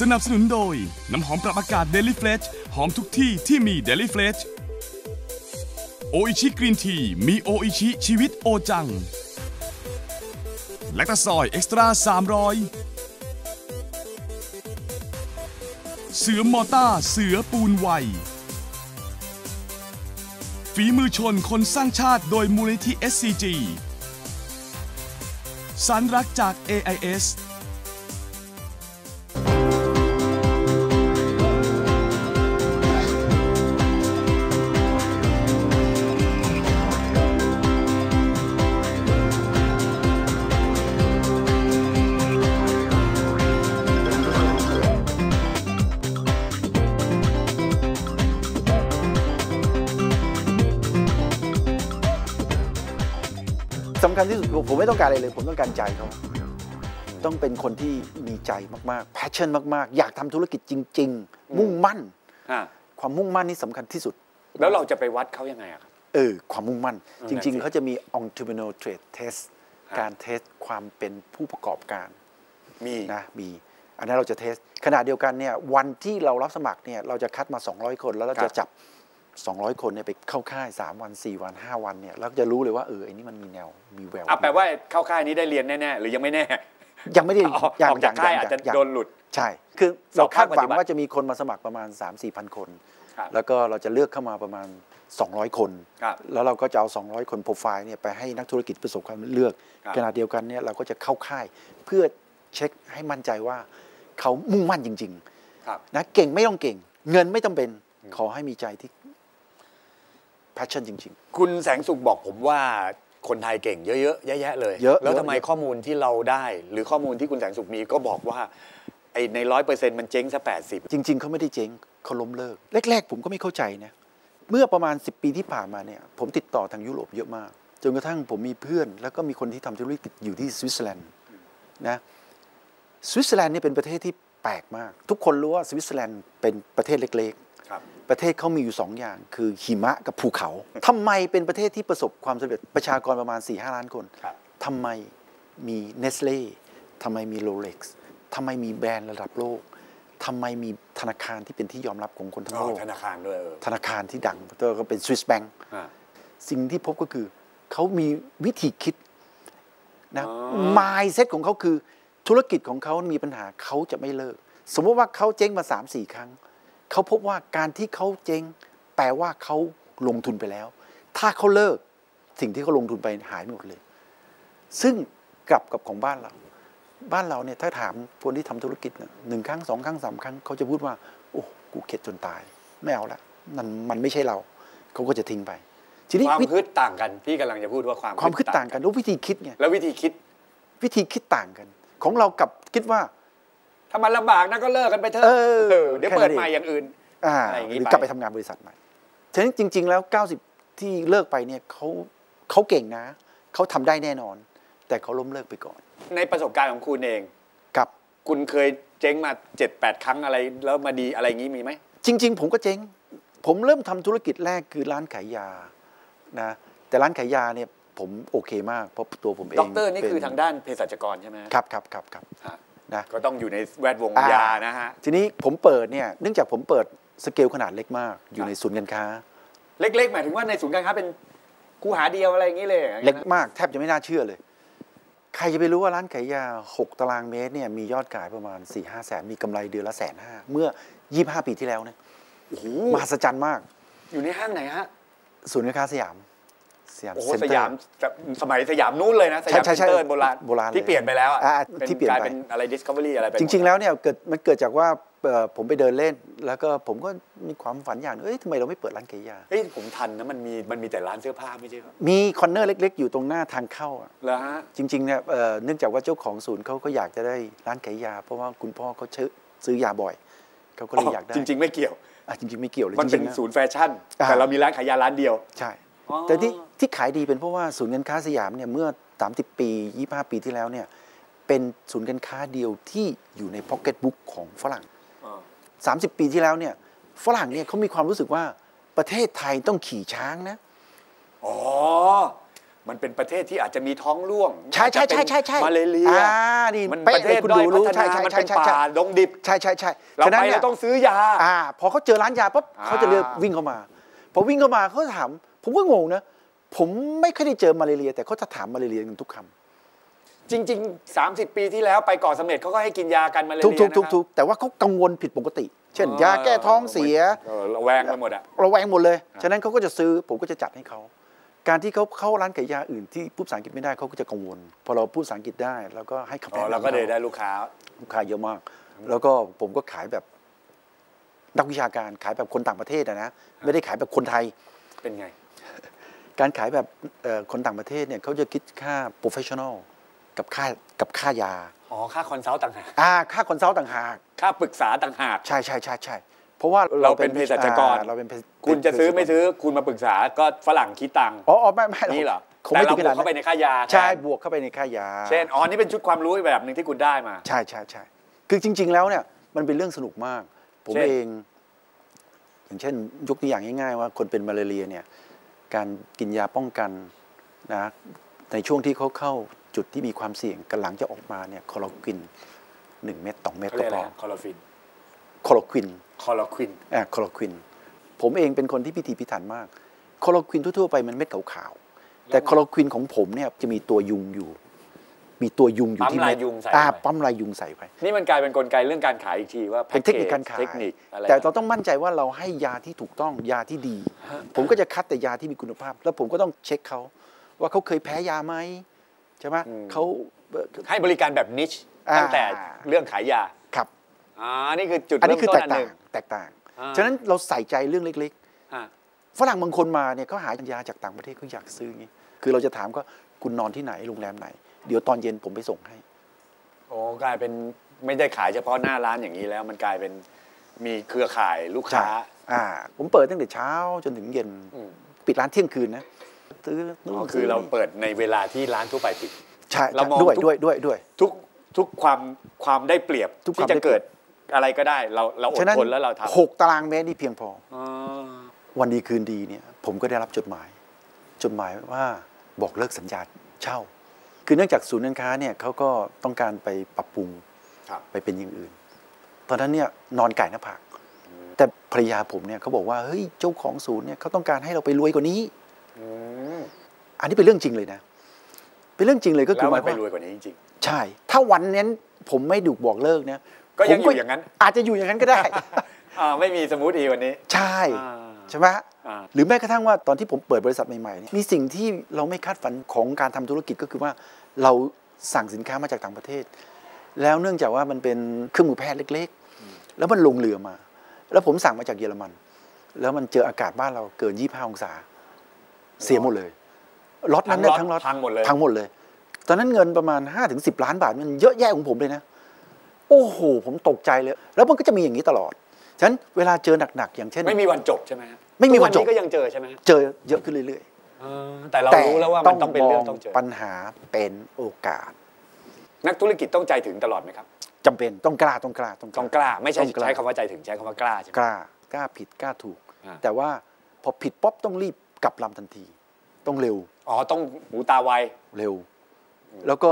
สนับสนุนโดย น้ำหอมปรับอากาศ Daily f l e s h หอมทุกที่ที่มี Daily f l e s h โออิชิกรีนทีมีโออิชิชีวิตโอจัง และตะซอยเอ็กซ์ตร้า300 เสือมอต้าเสือปูนไวฝีมือชนคนสร้างชาติโดยมูลนิธิ SCG สันรักจาก AIS คัญที่สุดคือผมไม่ต้องการอะไรเลย ผมต้องการใจเขาต้องเป็นคนที่มีใจมากๆ passion มาก ๆ อยากทำธุรกิจจริง ๆ มุ่งมั่นอ่าความมุ่งมั่นนี่สำคัญที่สุด แล้วเราจะไปวัดเขายังไงอะครับเออ ความมุ่งมั่นอืมจริงนั่นสิๆเขาจะมี entrepreneur trade test ครับการเทสความเป็นผู้ประกอบการ มีนะมี อันนั้นเราจะเทสขณะเดียวกันเนี่ยวันที่เรารับสมัครเนี่ยเราจะคัดมา 200 คนแล้วเราจะจับ 200 คนเนี่ยไปเข้าค่าย 3 วัน 4 วัน 5 วันเนี่ยแล้วก็จะรู้เลยว่าเออไอ้นี่มันมีแนวมีแววอะแปลว่าเข้าค่ายนี้ได้เรียนแน่ๆหรือยังไม่แน่ ยังไม่ได้ออกยังออกจากค่ายอาจจะยังโดนหลุดใช่ คือสอเราบคาดหวัภาคปฏิงบัติว่าจะมีคนมาสมัครประมาณ 3 4 พันคนครับแล้วก็เราจะเลือกเข้ามาประมาณ 200 คนครับแล้วเราก็จะเอา 200 คนโปรไฟล์เนี่ยไปให้นักธุรกิจประสบความสำเร็จเลือกครับขณะเดียวกันเนี่ยเราก็จะเข้าค่ายเพื่อเช็คให้มั่นใจว่าเขามุ่งมั่นจริงครับๆนะเก่งไม่ต้องเก่ง เงินไม่ต้องเป็นขอให้มีใจที่ passion จริงคุณแสงสุขบอกผมว่าคนไทยเก่งเยอะๆแยะๆเลยเยอะแล้วเยอะทำไมเยอะข้อมูลที่เราได้ หรือข้อมูลที่คุณแสงสุขมีก็บอกว่าไอในร้อยเปอร์เซ็นต์มันเจ๊งซะแปดสิบๆจริง ๆเขาไม่ได้เจ๊งเขาล้มเลิก แรก ๆ ผมก็ไม่เข้าใจนะเมื่อประมาณ 10 ปีที่ผ่านมาเนี่ยผมติดต่อทางยุโรปเยอะมาก จนกระทั่งผมมีเพื่อน แล้วก็มีคนที่ทำธุรกิจอยู่ที่สวิตเซอร์แลนด์นะสวิตเซอร์แลนด์เนี่ยเป็นประเทศที่แปลกมาก ทุกคนรู้ว่าสวิตเซอร์แลนด์เป็นประเทศเล็กๆครับ ประเทศเขามีอยู่สองอย่าง คือหิมะกับภูเขาทำไมเป็นประเทศที่ประสบความสำเร็จประชากรประมาณ 4 5ล้านคนครับทำไมมีเนสเล่ทำไมมีโรเล็กซ์ทำไมมีแบรนด์ระดับโลกทำไมมีธนาคารที่เป็นที่ยอมรับของคนทั้งอ๋อโลกธนาคารด้วยเออธนาคารที่ดังตัวก็เป็นสวิสแบงอ่าสิ่งที่พบก็คือ เขามีวิธีคิดนะอ๋อมายเซ็ตของเขาคือธุรกิจของเขามีปัญหาเขาจะไม่เลิก สมมติว่าเขาเจ๊งมา3ามสี่ครั้ง เขาพบว่าการที่เขาเจ๊งแปลว่าเขาลงทุนไปแล้ว ถ้าเขาเลิกสิ่งที่เขาลงทุนไปหายหมดเลย ซึ่งกลับกับของบ้านเรา บ้านเราเนี่ยถ้าถามคนที่ทำธุรกิจเนี่ยหนึ่งครั้งสองครั้งสามครั้งเขาจะพูดว่า โอ้กูเข็ดจนตายไม่เอาละมันมันไม่ใช่เราเขาก็จะทิ้งไปทีนี้ความวิฮึดต่างกันพี่กำลังจะพูดว่าความความคิดต่างกันแล้ววิธีคิดไงแล้ววิธีคิดวิธีคิดต่างกัน ของเรากลับคิดว่า ถ้ามันลำบากนะก็เลิกกันไปเถอะเออเออเดี๋ยวแค่นั้นเปิดเองใหม่อย่างอื่นอ่าอะไรอย่างงี้หรือไปกลับไปทำงานบริษัทใหม่ฉะนั้นจริง ๆ แล้ว 90 ที่เลิกไปเนี่ยเขาเขาเก่งนะ เขาทำได้แน่นอน แต่เขาล้มเลิกไปก่อน ในประสบการณ์ของคุณเองกับคุณเคยเจ๊งมาเจ็ดแปดครั้งอะไรแล้วมาดีอะไรอย่างนี้มีไหมจริง ๆ ผมก็เจ๊ง ผมเริ่มทำธุรกิจแรกคือร้านขายยานะแต่ร้านขายยาเนี่ยผมโอเคมากเพราะตัวผมเองด็อกเตอร์นี่เป็คือทางด้านเภสัชกรใช่ไหมฮะครับครับครับครับฮะ นะก็ต้องอยู่ในแวดวงอ่ายยานะฮะทีนี้ผมเปิดเนี่ยเนื่องจากผมเปิดสเกลขนาดเล็กมากอยู่ครับในศูนย์การค้า เล็กๆหมายถึงว่าในศูนย์การค้าเป็นคูหาเดียวอะไรอย่างนี้เลยอย่างเล็นี้กนะมากแทบจะไม่น่าเชื่อเลย ใครจะไปรู้ว่าร้านขายยา 6 ตารางเมตรเนี่ยมียอดขายประมาณ 4 5แสนมีกำไรเดือนละแสนห้าเมื่อ 25 ปีที่แล้วนะโอ้โหมหัศจรรย์มาก อยู่ในห้างไหนฮะศูนย์การค้าสยาม สยามโอ้โหเซ็นสเตอร์ยามสมัยสยามนู้นเลยนะ สยามใช่ใช่เซ็นเตอร์โบราณโบราณเลยที่เปลี่ยนไปแล้วอะอ่าเป็นที่เปลี่ยนกลายไป เป็นอะไร Discovery อะไรไปจริง ๆ แล้วเนี่ยเกิดมันเกิดจากว่าเอ่อผมไปเดินเล่น แล้วก็ผมก็มีความฝันอย่างหนึงเอ้ยทำไมเราไม่เปิดร้านขายยา เฮ้ยผมทันนะมันมีมันมีแต่ร้านเสื้อผ้าไม่ใช่เหรอมีคอนเนอร์เล็ก ๆ อยู่ตรงหน้าทางเข้าอะเหรอฮะจริงๆเนี่ยเอ่อเนื่องจากว่าเจ้าของศูนย์เขาก็อยากจะได้ร้านขายยา เพราะว่าคุณพ่อเขาซื้อซื้อยาบ่อยเขาก็เลยอยากได้จริง ๆ ไม่เกี่ยว อะจริงๆไม่เกี่ยวเลยมันจเป็นริงๆะศูนย์แฟชั่น อ่า แต่เรามีร้านขายยาร้านเดียว ใช่อ๋อ แต่ที่ที่ขายดีเป็นเพราะว่าศูนย์การค้าสยามเนี่ยเมื่อ 30 ปี 25 ปีที่แล้วเนี่ยเป็นศูนย์การค้าเดียวที่อยู่ในพ็อกเก็ตบุ๊กของฝรั่ง 30 ปีที่แล้วเนี่ยฝรั่งเนี่ยเขามีความรู้สึกว่าประเทศไทยต้องขี่ช้างนะ อ๋อ มันเป็นประเทศที่อาจจะมีท้องร่วง ใช่ใช่ใช่ใช่ใช่มาเลเรียอ่านี่มันเป๊ะประเทศเลยคุณด้อยดูพัรู้ฒใช่นาใช่มันใช่เป็นใช่ป่าใช่ดงดิบ ใช่ใช่ใช่เราฉะนั้นไปนี่ยเราต้องซื้อยา อ่า พอเขาเจอร้านยาปุ๊บอ่าเขาจะเลือกวิ่งเข้ามา พอวิ่งเข้ามาเขาจะถาม ผมก็งงนะ ผมไม่เคยได้เจอมาเลเรีย แต่เขาจะถามมาเลเรียกันทุกคำจริง ๆ 30 ปีที่แล้วไปเกาะเสม็ดเขาก็ให้กินยากันมาเลเรีทุกยทุกนะทุกครับทุกแต่ว่าเขากังวลผิดปกติ เช่น ยาแก้ท้องเสียเออระแวงไปหมดอะระแวงหมดเลย ฉะนั้นเขาก็จะซื้อผมก็จะจัดให้เขาการที่เขาเข้าร้านขายยาอื่นที่พูดภาษาอังกฤษไม่ได้เขาก็จะกังวล พอเราพูดภาษาอังกฤษได้เราก็ให้คำอ๋อแนะนำเราก็เลยได้ลูกค้าลูกค้าเยอะมาก แล้วก็ผมก็ขายแบบนักวิชาการขายแบบคนต่างประเทศอะนะไม่ได้ขายแบบคนไทยเป็นไง การขายแบบเอ่อคนต่างประเทศเนี่ยเขาจะคิดค่า professional กับค่ากับค่ายา อ๋อ ค่าคอนซัลท์ต่างหาก อ่า ค่าคอนซัลท์ต่างหาก ค่าปรึกษาต่างหาก ใช่ใช่ใช่ใช่เพราะว่าเราเป็นเภสัชกรอ่าเราเป็นเภคุณจะซื้อไม่เภสัชกรซื้อ คุณมาปรึกษาก็ฝรั่งคิดตังค์ อ๋ออ๋อไม่ไม่นี่เหรอคงแต่ไม่เราถึงบขวนากดเข้าไปนั้นในค่ายา ใช่แทนบวกเข้าไปในค่ายา เช่น อ๋อ นี่เป็นชุดความรู้อีกแบบหนึ่งที่คุณได้มา ใช่ใช่ใช่ คือจริง ๆ แล้วเนี่ยมันเป็นเรื่องสนุกมาก ผมเช่นเอง อย่างเช่น ยกตัวอย่างง่ายๆว่าคนเป็นมาลาเรียเนี่ย การกินยาป้องกันนะในช่วงที่เขาเข้าจุดที่มีความเสี่ยงกันหลังจะออกมาเนี่ยคลอโรควินหนึ่งเม็ดสองเม็ดเขาก็เรียกอะพไรอคอลฟินคลอโรควินคอลควินอ่าคลอโรควิน ผมเองเป็นคนที่พิถีพิถันมากคลอโรควินทั่วๆไปมันเม็ดขาวๆแต่คลอโรควินของผมเนี่ยจะมีตัวยุงอยู่ มีตัวยุงอยู่ปั๊มที่ลายเม็ดยุงใส่อ่าเข้าไปปั๊มลายยุงใส่ไป นี่มันกลายเป็นกลไกเรื่องการขายอีกทีว่าเป็นเทคนิคการขายเทคนิคอะไรแต่เราต้องมั่นใจว่าเราให้ยาที่ถูกต้องยาที่ดี ผมก็จะคัดแต่ยาที่มีคุณภาพ แล้วผมก็ต้องเช็คเขาว่าเขาเคยแพ้ยาไหมใช่ไหมเขาเอ่อให้บริการแบบนิชอ่าตั้งแต่เรื่องขายยาครับอ่านี่คือจุดอันนี้เริ่มคือต้แตนกอันหต่านึ่งงแตกต่างอ่าฉะนั้นเราใส่ใจเรื่องเล็กอ่าๆฝรั่งบางคนมาเนี่ยเขาหายาจากต่างประเทศเขาอยากซื้ออย่างนี้คือเราจะถามก็คุณนอนที่ไหนโรงแรมไหน เดี๋ยวตอนเย็นผมไปส่งให้ โอ้กลายเป็นไม่ได้ขายเฉพาะหน้าร้านอย่างนี้แล้วมันกลายเป็นมีเครือข่ายลูกค้า อ่า ผมเปิดตั้งแต่เช้าจนถึงเย็นอืมปิดร้านเที่ยงคืนนะซื้อนู่นอ๋อคือเราเปิดในเวลาที่ร้านทั่วไปปิดใช่เรามองด้วยทุกด้วยด้วยด้วย ทุกทุกความความได้เปรียบทุกความที่จะได้เปรียบเกิดอะไรก็ได้ เราเราอดฉะนั้นทนแล้วเราทำหกตารางเมตรนี่เพียงพออ๋อวันดีคืนดีเนี่ย ผมก็ได้รับจดหมาย จดหมายว่าบอกเลิกสัญญาเช่า คือเนื่องจากศูนย์การค้าเนี่ยเขาก็ต้องการไปปรับปรุงครับไปเป็นอย่างอื่น ตอนนั้นเนี่ยนอนไก่หน้าผากแต่ภรรยาผมเนี่ยเขาบอกว่าเฮ้ยเจ้าของศูนย์เนี่ยเขาต้องการให้เราไปรวยกว่านี้อืมอันนี้เป็นเรื่องจริงเลยนะ เป็นเรื่องจริงเลยก็คืแล้อวหมัมานยคไปวามรวยกว่านี้จริงใช่ ถ้าวันนั้นผมไม่ดูบอกเลิกเนี่ยก็ยังผมอยู่อย่างนั้น อาจจะอยู่อย่างนั้นก็ได้ๆอ่าไม่มีสมูทอีวันนี้ ใช่อ่า ใช่ไหมอ่าหรือแม้กระทั่งว่าตอนที่ผมเปิดบริษัทใหม่ๆเนี่ยมีสิ่งที่เราไม่คาดฝันของการทำธุรกิจก็คือว่าเราสั่งสินค้ามาจากต่างประเทศ แล้วเนื่องจากว่ามันเป็นเครื่องมือแพทย์เล็ก ๆ แล้วมันลงเรือมา แล้วผมสั่งมาจากเยอรมัน แล้วมันเจออากาศบ้านเราเกิน 25 องศา เสียหมดเลยล็อตนั้นเนี่ยทั้ทั้งงล็ล็ออตตพังหมดเลยพังหมดเลย ตอนนั้นเงินประมาณ 5-10 ล้านบาทมันเยอะแยะของผมเลยนะโอ้โห ผมตกใจเลย แล้วมันก็จะมีอย่างนี้ตลอด ฉะนั้นเวลาเจอหนักๆ อย่างเช่น ไม่มีวันจบใช่ไหมฮะ ไม่มีวันจบทุกก็ยังเจอใช่ไหมฮะเจอเยอะขึ้นเรื่อยๆเออแต่เรารู้แล้วว่ามันต้องเป็นเรื่องต้องเจอปัญหาเป็นโอกาส นักธุรกิจต้องใจถึงตลอดไหมครับจำเป็นต้องกล้าต้องกล้าต้องต้องกล้า ไม่ใช่ต้องกล้าใช้คำว่าใจถึงใช้คำว่ากล้าใช่ไหมกล้ากล้าผิดกล้าถูกอ่าแต่ว่าพอผิดป๊อบต้องรีบกลับลำทันที ต้องเร็วอ๋อต้องหูตาไวเร็ว แล้วก็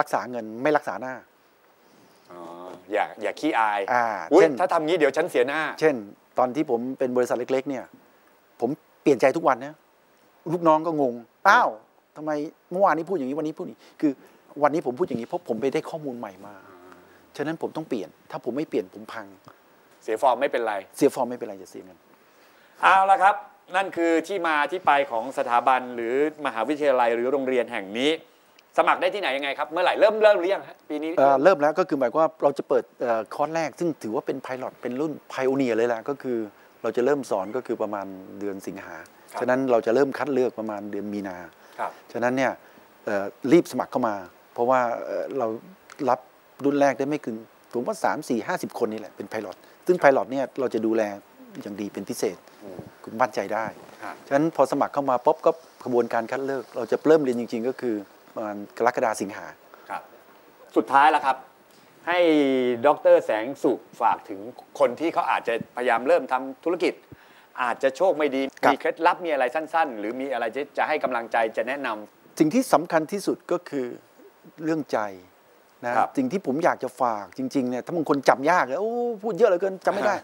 รักษาเงินไม่รักษาหน้าอ๋ออย่าอย่าขี้อายอ่าอุ๊ยเช่นถ้าทำงี้เดี๋ยวฉันเสียหน้า เช่น ตอนที่ผมเป็นบริษัทเล็ก ๆ เนี่ย ผมเปลี่ยนใจทุกวันนะลูกน้องก็งงอ้าวทำไมเมื่อวานนี้พูดอย่างนี้วันนี้พูดอย่างนี้คือ วันนี้ผมพูดอย่างนี้เพราะผมไปได้ข้อมูลใหม่มา ฉะนั้นผมต้องเปลี่ยน ถ้าผมไม่เปลี่ยนผมพัง เสียฟอร์มไม่เป็นไร เสียฟอร์มไม่เป็นไรจะเสียเงินเอาละครับ นั่นคือที่มาที่ไปของสถาบันหรือมหาวิทยาลัยหรือโรงเรียนแห่งนี้ สมัครได้ที่ไหนยังไงครับ เมื่อไหร่เริ่มเริ่มหรือยังฮะปีนี้เอ่อเริ่มแล้วก็คือหมายความว่าเราจะเปิดเอ่อคอร์สแรก ซึ่งถือว่าเป็นไพลอตเป็นรุ่นไพโอเนียเลยล่ะก็คือเราจะเริ่มสอนก็คือประมาณเดือนสิงหาฉะนั้นเราจะเริ่มคัดเลือกประมาณเดือนมีนาครับฉะนั้นเนี่ยเอ่อรีบสมัครเข้ามา เพราะว่าเอ่อเรารับรุ่นแรกได้ไม่เกินผมว่าสามสี่ห้าสิบคนนี่แหละเป็นไพลอตซึ่งไพลอตเนี่ยเราจะดูแลอย่างดีเป็นพิเศษคุณมั่นใจได้ครับฉะนั้นพอสมัครเข้ามาปุ๊บก็กระบวนการคัดเลือก เราจะเริ่มเรียนจริง ๆ ก็คือ ประมาณกรกฎาสิงหาครับ สุดท้ายแล้วครับ ให้ดรแสงสุขฝากถึงคนที่เขาอาจจะพยายามเริ่มทำธุรกิจ อาจจะโชคไม่ดีครับมีเคล็ดลับมีอะไรสั้น ๆ หรือมีอะไรจะจะให้กำลังใจจะแนะนำสิ่งที่สำคัญที่สุดก็คือเรื่องใจนะครับสิ่งที่ผมอยากจะฝากจริงๆเนี่ยถ้าบางคนจำยากเลยโอ้พูดเยอะเหลือเกินจำไม่ได้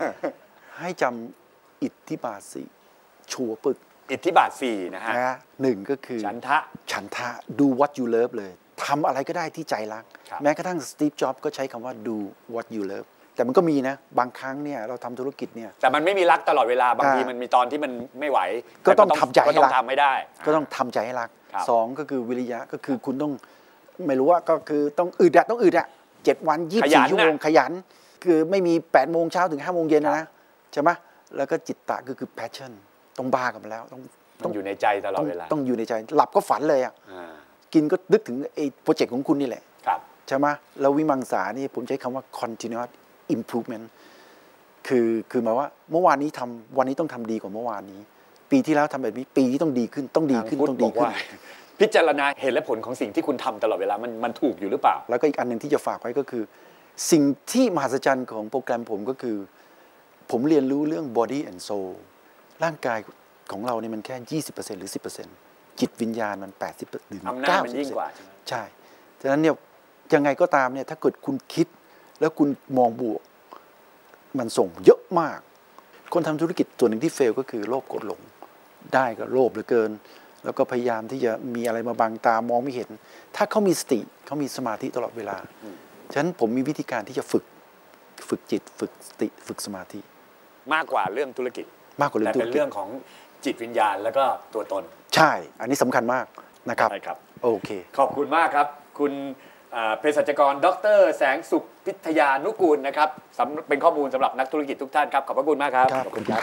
ให้จำอิทธิบาทสีชัวร์ปึก อิทธิบาทสี่นะฮะนะหนึ่งก็คือฉันทะฉันทะ do what you love เลยทำอะไรก็ได้ที่ใจรักครับแม้กระทั่งสตีฟจ็อบก็ใช้คำว่า do what you love แต่มันก็มีนะ บางครั้งเนี่ยเราทำธุรกิจเนี่ยแต่มันไม่มีรักตลอดเวลาบางทีอ่ามัมันมีตอนที่มันไม่ไหว ก็ต้องแทำใจให้ก็ต้อรังกทำไม่ได้ ก็ต้องทำใจให้รักครับสองก็คือวิริยะก็คือคุณต้องไม่รู้ว่าก็คือต้องอึดอะต้องอึดอะเจ็ดวันยี่สิบสี่ชั่วโมงขยัน คือไม่มี8ปดโมงเช้าถึง5้าโมงเย็นนะนะใช่ไหมแล้วก็จิตตะก็คือ passion ต้องบ้ากับมันแล้วต้องมันอยู่ในใจตลอต้ดองเวลาต้องอยู่ในใจ หลับก็ฝันเลยอะอ่ากินก็นึกถึงไอ้โปรเจกต์ของคุณนี่แหละครับใช่ไหมแล้ววิมังสานี่ผมใช้คำว่า continuous improvement คือคือหมายว่าเมื่อวานนี้ทำวันนี้ต้องทำดีกว่าเมื่อวานนี้ ปีที่แล้วทำแบบนี้ปีนี้ต้องดีขึ้นต้องดีขึ้นทางพุทธต้องบดีอกขึ้นว่าพิจารณาเหตุและผลของสิ่งที่คุณทำตลอดเวลามันมันถูกอยู่หรือเปล่า แล้วก็อีกอันหนึ่งที่จะฝากไว้ก็คือ สิ่งที่มหัศจรรย์ของโปรแกรมผมก็คือ ผมเรียนรู้เรื่อง body and soul ร่างกายของเราเนี่ยมันแค่ 20%หรือ 10%จิตวิญญาณมัน 80หรืออำนาจมัน90%ยิ่งกว่าใช่ไหมใช่ ฉะนั้นเนี่ยยังไงก็ตามเนี่ยถ้าเกิดคุณคิดแล้วคุณมองบวก มันส่งเยอะมาก คนทำธุรกิจส่วนหนึ่งที่เฟลก็คือโลภกดหลง ได้ก็โลภเหลือเกิน แล้วก็พยายามที่จะมีอะไรมาบังตามองไม่เห็น ถ้าเขามีสติเขามีสมาธิตลอดเวลา ฉะนั้นผมมีวิธีการที่จะฝึก ฝึกจิต ฝึกสติ ฝึกสมาธิ มากกว่าเรื่องธุรกิจ มากกว่าเรื่อแต่งธุเป็รนกิจเรื่องของจิตวิญญาณแล้วก็ตัวตน ใช่ อันนี้สำคัญมากนะครับใช่ครับโอเค ขอบคุณมากครับ คุณเอ่อเภสัชกร ดร แสงสุขพิทยานุกูลนะครับสำเป็นข้อมูลสำหรับนักธุรกิจทุกท่านครับขอบพระคุณมากครับครับขอบคุณครับ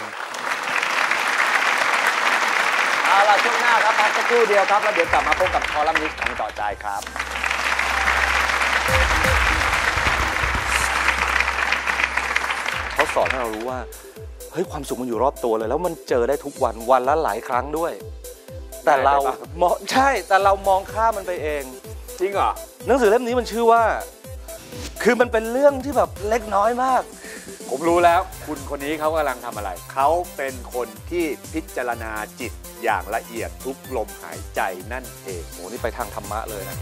เอาล่ะช่วงหน้าครับพักสักครู่เดียวครับแล้วเดี๋ยวกลับมาพบกับคอลัมนิสต์ของต่อใจครับเขาสอนให้เรารู้ว่า เฮ้ยความสุขมันอยู่รอบตัวเลย แล้วมันเจอได้ทุกวันวันละหลายครั้งด้วย แต่เราได้ปะมองใช่แต่เรามองข้ามมันไปเองจริงเหรอหนังสือเล่มนี้มันชื่อว่า คือมันเป็นเรื่องที่แบบเล็กน้อยมาก ผมรู้แล้ว คุณคนนี้เขากำลังทำอะไร เขาเป็นคนที่พิจารณาจิตอย่างละเอียดทุกลมหายใจนั่นเองโหนี่ไปทางธรรมะเลยนะ